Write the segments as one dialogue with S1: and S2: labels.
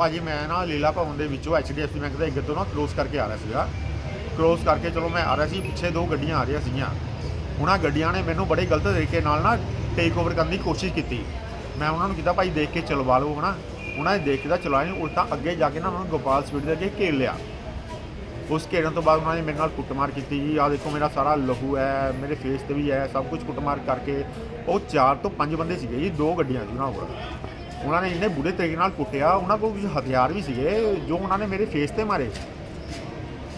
S1: ਭਾਜੀ, ਮੈਂ ਨਾ ਲੀਲਾ ਭਵਨ ਦੇ ਵਿੱਚੋਂ HDFC ਬੈਂਕ ਦੇ ਅੱਗੇ ਤੋਂ ਨਾ ਕ੍ਰੋਸ ਕਰਕੇ ਆ ਰਿਹਾ ਸੀਗਾ। ਕ੍ਰੋਸ ਕਰਕੇ ਚਲੋ ਮੈਂ ਆ ਰਿਹਾ ਸੀ, ਪਿੱਛੇ ਦੋ ਗੱਡੀਆਂ ਆ ਰਹੀਆਂ ਸੀਗੀਆਂ। ਉਹਨਾਂ ਗੱਡੀਆਂ ਨੇ ਮੈਨੂੰ ਬੜੇ ਗਲਤ ਤਰੀਕੇ ਨਾਲ ਨਾ ਟੇਕ ਓਵਰ ਕਰਨ ਦੀ ਕੋਸ਼ਿਸ਼ ਕੀਤੀ। ਮੈਂ ਉਹਨਾਂ ਨੂੰ ਕਿਹਾ ਭਾਈ ਦੇਖ ਕੇ ਚਲਵਾ ਲਓ ਹਨਾ। ਉਹਨਾਂ ਨੇ ਦੇਖ ਕੇ ਤਾਂ ਚਲਾਇਆ ਨਹੀਂ ਉਲਟਾ ਅੱਗੇ ਜਾ ਕੇ ਨਾ ਉਹਨਾਂ ਨੂੰ ਗੋਪਾਲ ਸਵੀਟ ਦੇ ਅੱਗੇ ਘੇਰ ਲਿਆ। ਉਸ ਘੇਰਨ ਤੋਂ ਬਾਅਦ ਉਹਨਾਂ ਨੇ ਮੇਰੇ ਨਾਲ ਕੁੱਟਮਾਰ ਕੀਤੀ ਜੀ। ਆ ਦੇਖੋ, ਮੇਰਾ ਸਾਰਾ ਲਹੂ ਹੈ, ਮੇਰੇ ਫੇਸ ਤੇ ਵੀ ਹੈ, ਸਭ ਕੁਝ ਕੁੱਟਮਾਰ ਕਰਕੇ। ਉਹ ਚਾਰ ਤੋਂ ਪੰਜ ਬੰਦੇ ਸੀਗੇ ਜੀ, ਦੋ ਗੱਡੀਆਂ ਸੀ ਉਹਨਾਂ ਕੋਲ। ਉਹਨਾਂ ਨੇ ਇੰਨੇ ਬੁਰੇ ਤਰੀਕੇ ਨਾਲ ਕੁੱਟਿਆ ਉਹਨਾਂ ਕੋਲ ਕੁਝ ਹਥਿਆਰ ਵੀ ਸੀਗੇ ਜੋ ਉਹਨਾਂ ਨੇ ਮੇਰੇ ਫੇਸ ਤੇ ਮਾਰੇ।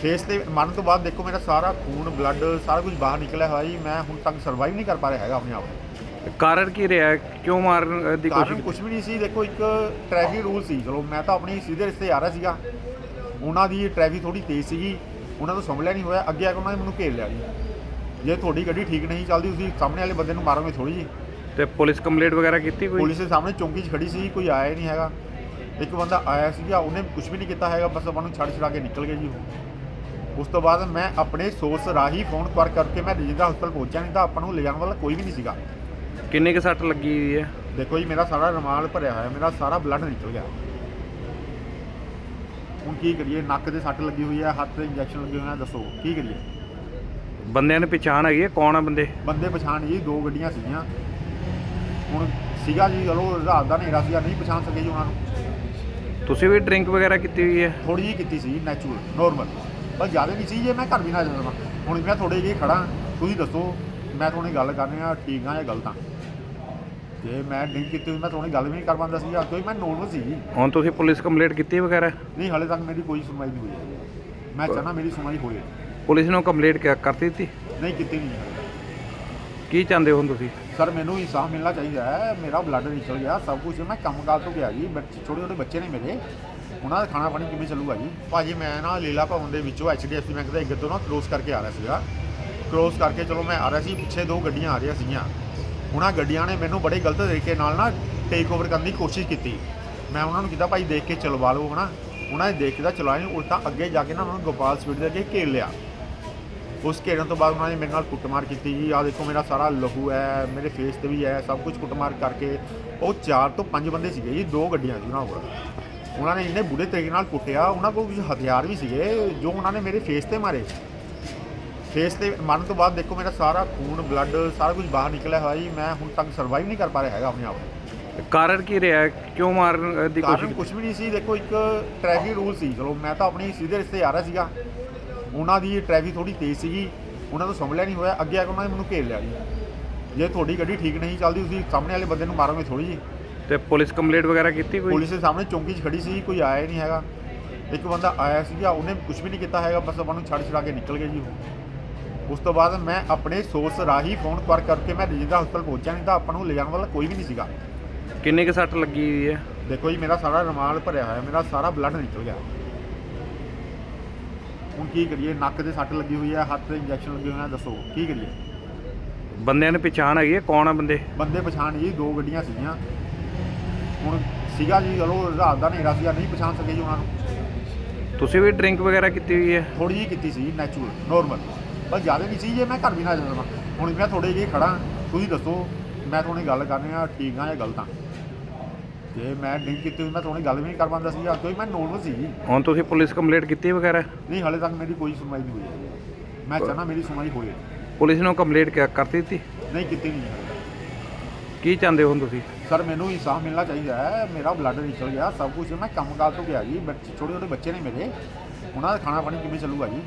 S1: ਫੇਸ ਤੇ ਮਾਰਨ ਤੋਂ ਬਾਅਦ ਦੇਖੋ ਮੇਰਾ ਸਾਰਾ ਖੂਨ ਬਲੱਡ ਸਾਰਾ ਕੁਝ ਬਾਹਰ ਨਿਕਲਿਆ ਹੋਇਆ ਜੀ। ਮੈਂ ਹੁਣ ਤੱਕ ਸਰਵਾਈਵ ਨਹੀਂ ਕਰ ਪਾ ਰਿਹਾ ਹੈਗਾ ਆਪਣੇ ਆਪ ਨੂੰ।
S2: ਕਾਰਨ ਕੀ ਰਿਹਾ? ਕਿਉਂ ਮਾਰਨ ਦੀ
S1: ਕਾਰਨ
S2: ਕੋਸ਼ਿਸ਼
S1: ਕੁਝ ਵੀ ਨਹੀਂ ਸੀ। ਦੇਖੋ ਇੱਕ ਟ੍ਰੈਫਿਕ ਰੂਲ ਸੀ। ਚਲੋ ਮੈਂ ਤਾਂ ਆਪਣੀ ਸਿੱਧੇ ਰਸਤੇ ਆ ਰਿਹਾ ਸੀਗਾ। ਉਹਨਾਂ ਦੀ ਟ੍ਰੈਫਿਕ ਥੋੜੀ ਤੇਜ਼ ਸੀਗੀ। ਉਹਨਾਂ ਤੋਂ ਸੰਭਲਿਆ ਨਹੀਂ ਹੋਇਆ। ਅੱਗੇ ਆ ਕੇ ਉਹਨਾਂ ਨੇ ਮੈਨੂੰ ਘੇਰ ਲਿਆ ਜੀ। ਜੇ ਤੁਹਾਡੀ ਗੱਡੀ ਠੀਕ ਨਹੀਂ ਚੱਲਦੀ ਤੁਸੀਂ ਸਾਹਮਣੇ ਵਾਲੇ ਬੰਦੇ ਨੂੰ ਮਾਰੋਗੇ ਥੋੜੀ ਜੀ।
S2: ਤੇ ਪੁਲਿਸ ਕੰਪਲੀਟ ਵਗੈਰਾ ਕੀਤੀ ਕੋਈ?
S1: ਪੁਲਿਸ ਦੇ ਸਾਹਮਣੇ ਚੌਂਕੀ 'ਚ ਖੜੀ ਸੀ ਕੋਈ ਆਇਆ ਹੀ ਨਹੀਂ ਹੈਗਾ। ਇੱਕ ਬੰਦਾ ਆਇਆ ਸੀਗਾ ਉਹਨੇ ਕੁਝ ਵੀ ਨਹੀਂ ਕੀਤਾ ਹੈਗਾ ਬਸ ਆਪਾਂ ਨੂੰ ਛੱਡ ਛੜਾ ਕੇ ਨਿਕਲ ਗਏ ਜੀ ਉਹ। ਉਸ ਤੋਂ ਬਾਅਦ ਮੈਂ ਆਪਣੇ ਸੋਰਸ ਰਾਹੀਂ ਫੋਨ ਕਰ ਕਰਕੇ ਮੈਂ ਰਜਿੰਦਰਾ ਹਸਪਤਾਲ ਪਹੁੰਚਿਆ ਨਹੀਂ ਤਾਂ ਆਪਾਂ ਨੂੰ ਲੈ ਜਾਣ ਵਾਲਾ ਕੋਈ ਵੀ ਨਹੀਂ ਸੀਗਾ।
S2: ਕਿੰਨੇ ਕੁ ਸੱਟ ਲੱਗੀ ਹੋਈ ਹੈ?
S1: ਦੇਖੋ ਜੀ ਮੇਰਾ ਸਾਰਾ ਰੁਮਾਲ ਭਰਿਆ ਹੋਇਆ ਮੇਰਾ ਸਾਰਾ ਬਲੱਡ ਨਿਕਲ ਗਿਆ। ਹੁਣ ਕੀ ਕਰੀਏ ਨੱਕ ਦੇ ਸੱਟ ਲੱਗੀ ਹੋਈ ਹੈ ਹੱਥ ਤੇ ਇੰਜੈਕਸ਼ਨ ਲੱਗੇ ਹੋਏ ਆ ਦੱਸੋ ਕੀ ਕਰੀਏ?
S2: ਬੰਦਿਆਂ ਦੀ ਪਛਾਣ ਹੈਗੀ ਹੈ? ਕੌਣ ਆ ਬੰਦੇ?
S1: ਬੰਦੇ ਪਛਾਣ ਜੀ ਦੋ ਗੱਡੀਆਂ ਸੀਗੀਆਂ। ਹੁਣ ਸੀਗਾ ਜੀ ਚਲੋ ਰਾਤ ਦਾ ਹਨੇਰਾ ਸੀਗਾ ਨਹੀਂ ਪਛਾਣ ਸਕੇ ਜੀ ਉਹਨਾਂ ਨੂੰ।
S2: ਤੁਸੀਂ ਵੀ ਡਰਿੰਕ ਵਗੈਰਾ ਕੀਤੀ ਹੋਈ ਹੈ?
S1: ਥੋੜੀ ਜਿਹੀ ਕੀਤੀ ਸੀ ਨੈਚੁਰਲ ਨਾਰਮਲ ਬਸ ਜ਼ਿਆਦਾ ਨਹੀਂ ਸੀ ਜੇ ਮੈਂ ਘਰ ਵੀ ਨਾ ਜਾਂਦਾ ਹੁਣ ਮੈਂ ਥੋੜੇ ਜਿਹੇ ਖੜਾ ਤੁਸੀਂ ਦੱਸੋ ਮੈਂ ਤੁਹਾਡੀ ਗੱਲ ਕਰ ਰਿਹਾ ਠੀਕ ਆ ਜਾਂ ਗਲਤ ਆ? ਜੇ ਮੈਂ ਡਰਿੰਕ ਕੀਤੀ ਹੋਈ ਮੈਂ ਤੁਹਾਡੀ ਗੱਲ ਵੀ ਨਹੀਂ ਕਰ ਪਾਉਂਦਾ ਸੀ ਕਿਉਂਕਿ ਮੈਂ ਨੋਰਮਲ ਸੀ। ਜੀ
S2: ਹੁਣ ਤੁਸੀਂ ਪੁਲਿਸ ਕੰਪਲੀਟ ਕੀਤੀ ਵਗੈਰਾ?
S1: ਨਹੀਂ ਹਾਲੇ ਤੱਕ ਮੇਰੀ ਕੋਈ ਸੁਣਵਾਈ ਨਹੀਂ ਹੋਈ। ਮੈਂ ਚਾਹਨਾ ਮੇਰੀ ਸੁਣਵਾਈ ਹੋਏ।
S2: ਪੁਲਿਸ ਨੂੰ ਕੰਪਲੀਟ ਕਰ ਦਿੱਤੀ?
S1: ਨਹੀਂ ਕੀਤੀ ਨਹੀਂ।
S2: ਕੀ ਚਾਹੁੰਦੇ ਹੋ ਹੁਣ ਤੁਸੀਂ?
S1: ਸਰ ਮੈਨੂੰ ਇਨਸਾਫ ਮਿਲਣਾ ਚਾਹੀਦਾ ਹੈ। ਮੇਰਾ ਬਲੱਡ ਨਿਕਲ ਗਿਆ ਸਭ ਕੁਝ ਮੈਂ ਕੰਮਕਾਲ ਤੋਂ ਗਿਆ ਜੀ ਬੱਚੇ ਛੋਟੇ ਛੋਟੇ ਬੱਚੇ ਨੇ ਮੇਰੇ। ਉਹਨਾਂ ਦਾ ਖਾਣਾ ਪਾਣੀ ਕਿਵੇਂ ਚੱਲੂਗਾ ਜੀ? ਭਾਜੀ ਮੈਂ ਨਾ ਲੀਲਾ ਭਵਨ ਦੇ ਵਿੱਚੋਂ HDFC ਬੈਂਕ ਦੇ ਅੱਗੇ ਤੋਂ ਨਾ ਕ੍ਰੋਸ ਕਰਕੇ ਆ ਰਿਹਾ ਸੀਗਾ। ਕ੍ਰੋਸ ਕਰਕੇ ਚਲੋ ਮੈਂ ਆ ਰਿਹਾ ਸੀ ਪਿੱਛੇ ਦੋ ਗੱਡੀਆਂ ਆ ਰਹੀਆਂ ਸੀਗੀਆਂ। ਉਹਨਾਂ ਗੱਡੀਆਂ ਨੇ ਮੈਨੂੰ ਬੜੇ ਗਲਤ ਤਰੀਕੇ ਨਾਲ ਨਾ ਟੇਕ ਓਵਰ ਕਰਨ ਦੀ ਕੋਸ਼ਿਸ਼ ਕੀਤੀ। ਮੈਂ ਉਹਨਾਂ ਨੂੰ ਕਿਹਾ ਭਾਈ ਦੇਖ ਕੇ ਚਲਵਾ ਲਓ ਹਨਾ। ਉਹਨਾਂ ਨੇ ਦੇਖ ਕੇ ਤਾਂ ਚਲਾਇਆ ਉਲਟਾ ਅੱਗੇ ਜਾ ਕੇ ਨਾ ਉਹਨਾਂ ਨੂੰ ਗੋਪਾਲ ਸਵੀਟ ਦੇ ਅੱਗੇ ਘੇਰ ਲਿਆ। ਉਸ ਘੇਰਨ ਤੋਂ ਬਾਅਦ ਉਹਨਾਂ ਨੇ ਮੇਰੇ ਨਾਲ ਕੁੱਟਮਾਰ ਕੀਤੀ ਜੀ। ਆ ਦੇਖੋ ਮੇਰਾ ਸਾਰਾ ਲਹੂ ਹੈ ਮੇਰੇ ਫੇਸ ਤੇ ਵੀ ਹੈ ਸਭ ਕੁਝ ਕੁੱਟਮਾਰ ਕਰਕੇ ਉਹ ਚਾਰ ਤੋਂ ਪੰਜ ਬੰਦੇ ਸੀਗੇ ਜੀ ਦੋ ਗੱਡੀਆਂ ਸੀ ਉਹਨਾਂ ਕੋਲ। ਉਹਨਾਂ ਨੇ ਇੰਨੇ ਬੁਰੇ ਤਰੀਕੇ ਨਾਲ ਕੁੱਟਿਆ ਉਹਨਾਂ ਕੋਲ ਕੁਝ ਹਥਿਆਰ ਵੀ ਸੀਗੇ ਜੋ ਉਹਨਾਂ ਨੇ ਮੇਰੇ ਫੇਸ ਤੇ ਮਾਰੇ। ਫੇਸ ਤੇ ਮਾਰਨ ਤੋਂ ਬਾਅਦ ਦੇਖੋ ਮੇਰਾ ਸਾਰਾ ਖੂਨ ਬਲੱਡ ਸਾਰਾ ਕੁਝ ਬਾਹਰ ਨਿਕਲਿਆ ਹੋਇਆ ਜੀ। ਮੈਂ ਹੁਣ ਤੱਕ ਸਰਵਾਈਵ ਨਹੀਂ ਕਰ ਪਾ ਰਿਹਾ ਹੈਗਾ ਆਪਣੇ ਆਪ ਨੂੰ।
S2: ਕਾਰਨ ਕੀ ਰਿਹਾ? ਕਿਉਂ ਮਾਰਨ ਦੀ
S1: ਕਾਰਨ
S2: ਕੋਸ਼ਿਸ਼
S1: ਕੁਝ ਵੀ ਨਹੀਂ ਸੀ। ਦੇਖੋ ਇੱਕ ਟ੍ਰੈਫਿਕ ਰੂਲ ਸੀ। ਚਲੋ ਮੈਂ ਤਾਂ ਆਪਣੀ ਸਿੱਧੇ ਰਸਤੇ ਆ ਰਿਹਾ ਸੀਗਾ। ਉਹਨਾਂ ਦੀ ਟ੍ਰੈਫਿਕ ਥੋੜੀ ਤੇਜ਼ ਸੀਗੀ ਉਹਨਾਂ ਤੋਂ ਸੰਭਲਿਆ ਨਹੀਂ ਹੋਇਆ ਅੱਗੇ ਆ ਕੇ ਉਹਨਾਂ ਨੇ ਮੈਨੂੰ ਘੇਰ ਲਿਆ ਜੀ। ਜੇ ਤੁਹਾਡੀ ਗੱਡੀ ਠੀਕ ਨਹੀਂ ਚੱਲਦੀ ਤੁਸੀਂ ਸਾਹਮਣੇ ਵਾਲੇ ਬੰਦੇ ਨੂੰ ਮਾਰੋਗੇ ਥੋੜੀ ਜੀ।
S2: ਤੇ ਪੁਲਿਸ ਕੰਪਲੀਟ ਵਗੈਰਾ ਕੀਤੀ ਕੋਈ?
S1: ਪੁਲਿਸ ਦੇ ਸਾਹਮਣੇ ਚੌਂਕੀ 'ਚ ਖੜੀ ਸੀ ਕੋਈ ਆਇਆ ਨਹੀਂ ਹੈਗਾ। ਇੱਕ ਬੰਦਾ ਆਇਆ ਸੀਗਾ ਉਹਨੇ ਕੁਝ ਵੀ ਨਹੀਂ ਕੀਤਾ ਹੈਗਾ ਬਸ ਆਪਾਂ ਨੂੰ ਛੱਡ ਛੜਾ ਕੇ ਨਿਕਲ ਗਏ ਜੀ ਉਹ। ਉਸ ਤੋਂ ਬਾਅਦ ਮੈਂ ਆਪਣੇ ਸੋਰਸ ਰਾਹੀਂ ਫੋਨ ਕਰ ਕਰਕੇ ਮੈਂ ਰਜਿੰਦਰਾ ਹਸਪਤਾਲ ਪਹੁੰਚਿਆ ਨਹੀਂ ਤਾਂ ਆਪਾਂ ਨੂੰ ਲੈ ਜਾਣ ਵਾਲਾ ਕੋਈ ਵੀ ਨਹੀਂ ਸੀਗਾ।
S2: ਕਿੰਨੇ ਕੁ ਸੱਟ ਲੱਗੀ ਹੋਈ ਹੈ?
S1: ਦੇਖੋ ਜੀ ਮੇਰਾ ਸਾਰਾ ਰੁਮਾਲ ਭਰਿਆ ਹੋਇਆ ਮੇਰਾ ਸਾਰਾ ਬਲੱਡ ਨਿਕਲ ਗਿਆ। ਹੁਣ ਕੀ ਕਰੀਏ? ਨੱਕ ਦੇ ਸੱਟ ਲੱਗੀ ਹੋਈ ਹੈ ਹੱਥ ਤੇ ਇੰਜੈਕਸ਼ਨ ਲੱਗੇ ਹੋਏ ਆ ਦੱਸੋ ਕੀ ਕਰੀਏ?
S2: ਬੰਦਿਆਂ ਦੀ ਪਛਾਣ ਹੈਗੀ ਹੈ ਕੌਣ ਆ ਬੰਦੇ?
S1: ਬੰਦੇ ਪਛਾਣ ਜੀ ਦੋ ਗੱਡੀਆਂ ਸੀਗੀਆਂ। ਹੁਣ ਸੀਗਾ ਜੀ ਚਲੋ ਰਾਤ ਦਾ ਹਨੇਰਾ ਸੀਗਾ ਨਹੀਂ ਪਛਾਣ ਸਕੇ ਜੀ ਉਹਨਾਂ ਨੂੰ।
S2: ਤੁਸੀਂ ਵੀ ਡਰਿੰਕ ਵਗੈਰਾ ਕੀਤੀ ਹੋਈ ਹੈ
S1: ਥੋੜੀ ਜਿਹੀ ਕੀਤੀ ਸੀ ਨੈਚੁਰਲ ਨਾਰਮਲ ਬਸ ਜ਼ਿਆਦਾ ਨਹੀਂ ਸੀ ਜੇ ਮੈਂ ਘਰ ਵੀ ਨਾ ਜਾਂਦਾ ਹੁਣ ਮੈਂ ਥੋੜੇ ਜਿਹੇ ਖੜਾ ਤੁਸੀਂ ਦੱਸੋ ਮੈਂ ਤੁਹਾਡੀ ਗੱਲ ਕਰ ਰਿਹਾ ਠੀਕ ਆ ਜਾਂ ਗਲਤ ਆ ਜੇ ਮੈਂ ਡਰਿੰਕ ਕੀਤੀ ਮੈਂ ਤੁਹਾਡੀ ਗੱਲ ਵੀ ਨਹੀਂ ਕਰ ਪਾਉਂਦਾ ਸੀ ਕਿਉਂਕਿ ਮੈਂ ਨੋਰਮਲ ਸੀ।
S2: ਹੁਣ ਤੁਸੀਂ ਪੁਲਿਸ ਕੰਪਲੀਟ ਕੀਤੀ ਵਗੈਰਾ?
S1: ਨਹੀਂ ਹਾਲੇ ਤੱਕ ਮੇਰੀ ਕੋਈ ਸੁਣਵਾਈ ਨਹੀਂ ਹੋਈ। ਮੈਂ ਚਾਹਨਾ ਮੇਰੀ ਸੁਣਵਾਈ ਹੋਏ।
S2: ਪੁਲਿਸ ਨੂੰ ਕੰਪਲੀਟ ਕਰ ਦਿੱਤੀ?
S1: ਨਹੀਂ ਕੀਤੀ ਨਹੀਂ।
S2: ਕੀ ਚਾਹੁੰਦੇ ਹੋ ਤੁਸੀਂ?
S1: ਸਰ ਮੈਨੂੰ ਇਨਸਾਫ ਮਿਲਣਾ ਚਾਹੀਦਾ ਹੈ। ਮੇਰਾ ਬਲੱਡ ਨਿਕਲ ਗਿਆ ਸਭ ਕੁਝ ਮੈਂ ਕੰਮਕਾਲ ਤੋਂ ਗਿਆ ਜੀ। ਬੱਚੇ ਛੋਟੇ ਛੋਟੇ ਬੱਚੇ ਨੇ ਮੇਰੇ। ਉਹਨਾਂ ਦਾ ਖਾਣਾ ਪਾਣੀ ਕਿਵੇਂ ਚੱਲੂਗਾ ਜੀ?